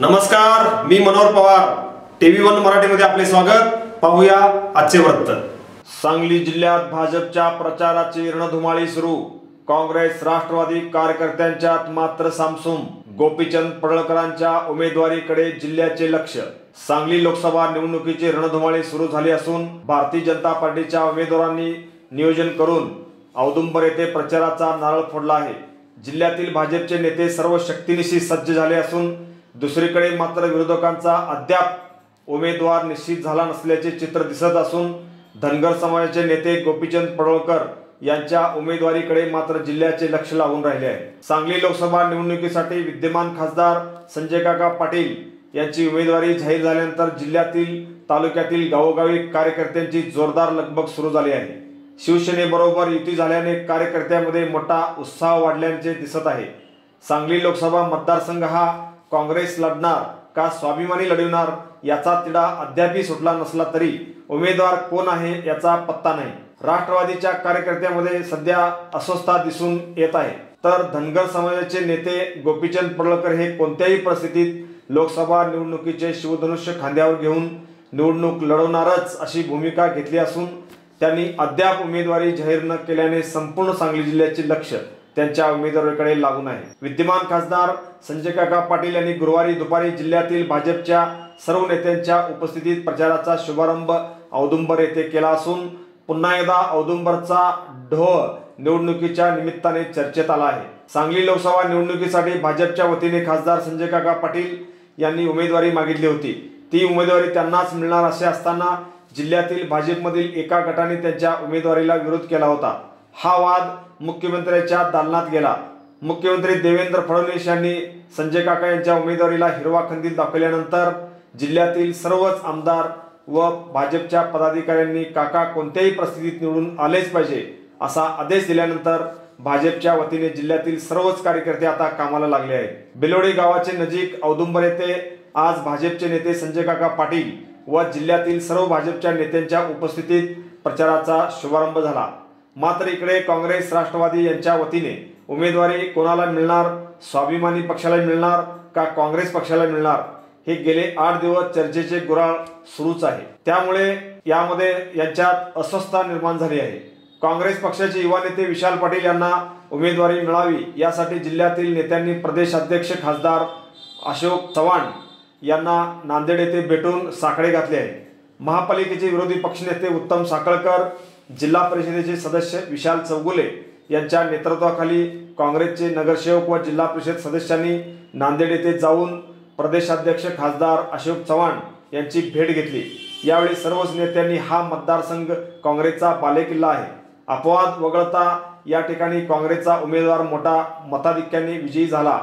नमस्कार मी Manohar Pawar. TV one मराठीमध्ये आपले स्वागत. पाहूया आजचे वृत्त. सांगली जिल्ह्यात भाजपच्या प्रचाराची रणधुमाळी सुरू. काँग्रेस राष्ट्रवादी कार्यकर्त्यांच्यात मात्र सामसूम. गोपीचंद पडळकरांच्या उमेदवारीकडे जिल्ह्याचे लक्ष. सांगली लोकसभा निवडणुकीची रणधुमाळी सुरू झाली असून भारतीय जनता पार्टीच्या उमेदवारांनी नियोजन करून औदुंबर येथे प्रचाराचा नारळ फोडला आहे. जिल्ह्यातील भाजपचे नेते सर्व शक्तीनिशी सज्ज झाले असून दुसरीकडे मात्र विरोधकांचा अद्याप उमेदवार निश्चित झाला नसल्याचे चित्र दिसत असून धनगर समाजाचे नेते गोपीचंद पडळकर यांच्या उमेदवारीकडे मात्र जिल्ह्याचे लक्ष लागून राहिले आहे. सांगली लोकसभा निवडणुकीसाठी विद्यमान खासदार संजय काका पाटील यांची उमेदवारी जाहीर झाल्यानंतर जिल्ह्यातील तालुक्यातील गावोगावी कार्यकर्त्यांची जोरदार लगबग सुरू झाली आहे. शिवसेनेबरोबर युती झाल्याने कार्यकर्त्यांमध्ये मोठा उत्साह वाढल्याचे दिसत आहे. सांगली लोकसभा मतदारसंघ हा काँग्रेस लढणार का स्वाभिमानी लढवणार याचा तिढा अद्यापही सुटला नसला तरी उमेदवार कोण आहे याचा पत्ता नाही. राष्ट्रवादीच्या कार्यकर्त्यामध्ये सध्या अस्वस्थता दिसून येत आहे. तर धनगर समाजाचे नेते गोपीचंद पडळकर हे कोणत्याही परिस्थितीत लोकसभा निवडणुकीचे शिवधनुष्य खांद्यावर घेऊन निवडणूक लढवणारच अशी भूमिका घेतली असून त्यांनी अद्याप उमेदवारी जाहीर न केल्याने संपूर्ण सांगली जिल्ह्याचे लक्ष त्यांच्या उमेदवारीकडे लागून आहे. विद्यमान खासदार संजय काका पाटील यांनी गुरुवारी दुपारी जिल्ह्यातील भाजपच्या सर्व नेत्यांच्या उपस्थितीत प्रचाराचा शुभारंभ औदुंबर येथे केला असून पुन्हा एकदा औदुंबरचा ढोळ निवडणुकीच्या निमित्ताने चर्चेत आला आहे. सांगली लोकसभा निवडणुकीसाठी भाजपच्या वतीने खासदार संजय काका पाटील यांनी उमेदवारी मागितली होती. ती उमेदवारी त्यांनाच मिळणार असे असताना जिल्ह्यातील भाजपमधील एका गटाने त्यांच्या उमेदवारीला विरोध केला होता. हा वाद मुख्यमंत्र्यांच्या दालनात गेला. मुख्यमंत्री देवेंद्र फडणवीस यांनी संजय काका यांच्या उमेदवारीला हिरवा खंदील दाखवल्यानंतर जिल्ह्यातील सर्वच आमदार व भाजपच्या पदाधिकाऱ्यांनी काका कोणत्याही परिस्थितीत निवडून आलेच पाहिजे असा आदेश दिल्यानंतर भाजपच्या वतीने जिल्ह्यातील सर्वच कार्यकर्ते आता कामाला लागले आहेत. बिलोडी गावाचे नजीक औदुंबर येथे आज भाजपचे नेते संजय काका पाटील व जिल्ह्यातील सर्व भाजपच्या नेत्यांच्या उपस्थितीत प्रचाराचा शुभारंभ झाला. मात्र इकडे काँग्रेस राष्ट्रवादी यांच्या वतीने उमेदवारी कोणाला मिळणार स्वाभिमानी पक्षाला मिळणार का काँग्रेस पक्षाला मिळणार हे गेले आठ दिवस चर्चेचे गुराळ सुरूच आहे. त्यामुळे यामध्ये यांच्यात अस्वस्थता निर्माण झाली आहे. काँग्रेस पक्षाचे युवा नेते विशाल पाटील यांना उमेदवारी मिळावी यासाठी जिल्ह्यातील नेत्यांनी प्रदेश अध्यक्ष खासदार अशोक चव्हाण यांना नांदेड येथे भेटून साकडे घातले आहे महापालिकेचे विरोधी पक्षनेते उत्तम साखळकर जिल्हा परिषदेचे सदस्य विशाल चौगुले यांच्या नेतृत्वाखाली काँग्रेसचे नगरसेवक व जिल्हा परिषद सदस्यांनी नांदेड येथे जाऊन प्रदेशाध्यक्ष खासदार अशोक चव्हाण यांची भेट घेतली. यावेळी सर्वच नेत्यांनी हा मतदारसंघ काँग्रेसचा बालेकिल्ला आहे. अपवाद वगळता या ठिकाणी काँग्रेसचा उमेदवार मोठा मताधिक्याने विजयी झाला.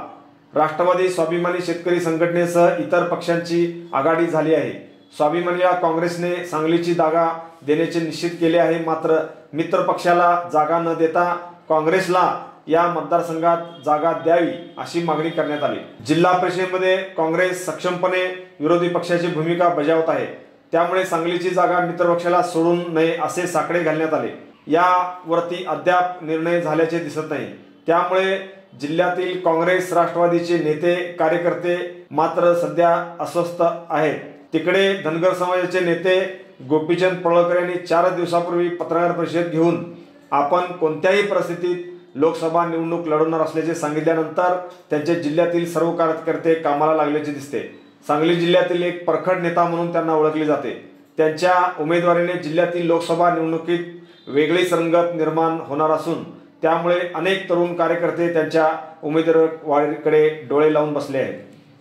राष्ट्रवादी स्वाभिमानी शेतकरी संघटनेसह इतर पक्षांची आघाडी झाली आहे. स्वाभिमानीला काँग्रेसने सांगलीची जागा देण्याचे निश्चित केले आहे. मात्र मित्र पक्षाला जागा न देता काँग्रेसला या मतदारसंघात जागा द्यावी अशी मागणी करण्यात आली. जिल्हा परिषदेमध्ये काँग्रेस सक्षमपणे विरोधी पक्षाची भूमिका बजावत आहे. त्यामुळे सांगलीची जागा मित्रपक्षाला सोडून नये असे साकडे घालण्यात आले. यावरती अद्याप निर्णय झाल्याचे दिसत नाही. त्यामुळे जिल्ह्यातील काँग्रेस राष्ट्रवादीचे नेते कार्यकर्ते मात्र सध्या अस्वस्थ आहेत. तिकडे धनगर समाजाचे नेते गोपीचंद पळकर यांनी चार दिवसापूर्वी पत्रकार परिषद घेऊन आपण कोणत्याही परिस्थितीत लोकसभा निवडणूक लढवणार असल्याचे सांगितल्यानंतर त्यांचे जिल्ह्यातील सर्व कार्यकर्ते कामाला लागल्याचे दिसते. सांगली जिल्ह्यातील एक परखड नेता म्हणून त्यांना ओळखले जाते. त्यांच्या उमेदवारीने जिल्ह्यातील लोकसभा निवडणुकीत वेगळी संगत निर्माण होणार असून त्यामुळे अनेक तरुण कार्यकर्ते त्यांच्या उमेदवारीकडे डोळे लावून बसले आहेत.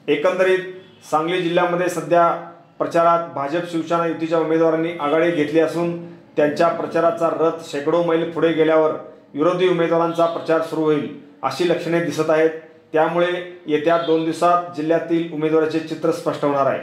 एकंदरीत सांगली जिल्ह्यामध्ये सध्या प्रचारात भाजप शिवसेना युतीच्या उमेदवारांनी आघाडी घेतली असून त्यांच्या प्रचाराचा रथ शेकडो मैल पुढे गेल्यावर विरोधी उमेदवारांचा प्रचार सुरू होईल अशी लक्षणे दिसत आहेत. त्यामुळे येत्या दोन दिवसात जिल्ह्यातील उमेदवाराचे चित्र स्पष्ट होणार आहे.